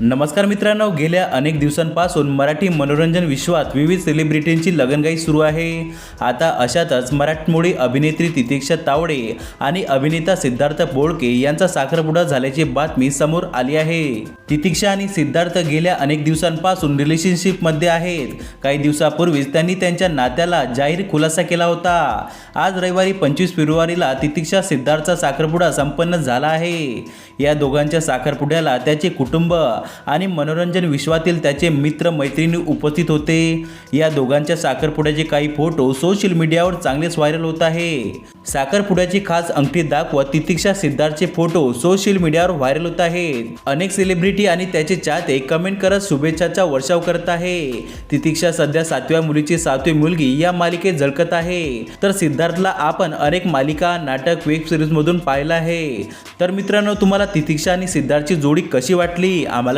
नमस्कार मित्रांनो गेल्या अनेक दिवसांपासून मराठी मनोरंजन विश्वात विविध सेलिब्रिटींची लगनगाई सुरू आहे. आता अशातच मराठमोळी अभिनेत्री तितिक्षा तावडे आणि अभिनेता सिद्धार्थ बोळके यांचा साखरपुडा झाल्याची बातमी समोर आली आहे. तितिक्षा आणि सिद्धार्थ गेल्या अनेक दिवसांपासून रिलेशनशिपमध्ये आहेत. काही दिवसापूर्वीच त्यांनी त्यांच्या नात्याला जाहीर खुलासा केला होता. आज रविवारी पंचवीस फेब्रुवारीला तितिक्षा सिद्धार्थचा साखरपुडा संपन्न झाला आहे. या दोघांच्या साखरपुड्याला त्याचे कुटुंब आणि मनोरंजन विश्वातील त्याचे मित्र मैत्रिणी उपस्थित होते. या दोघांच्या साखरपुड्याचे काही फोटो सोशल मीडियावर चांगलेच व्हायरल होत आहे. साखरपुड्याची खास अंगठी दाखवत तितिक्षा सिद्धार्थचे फोटो सोशल मीडियावर व्हायरल होत आहेत. अनेक सेलिब्रिटी आणि त्याचे चाहते कमेंट करत शुभेच्छाचा वर्षाव करत आहे. तितिक्षा सध्या सातव्या मुलीची सातवी मुलगी या मालिकेत झळकत आहे. तर सिद्धार्थला आपण अनेक मालिका नाटक वेब सिरीजमधून पाहिलं आहे. तर मित्रांनो तुम्हाला तितिक्षा आणि सिद्धार्थची जोडी कशी वाटली? आम्हाला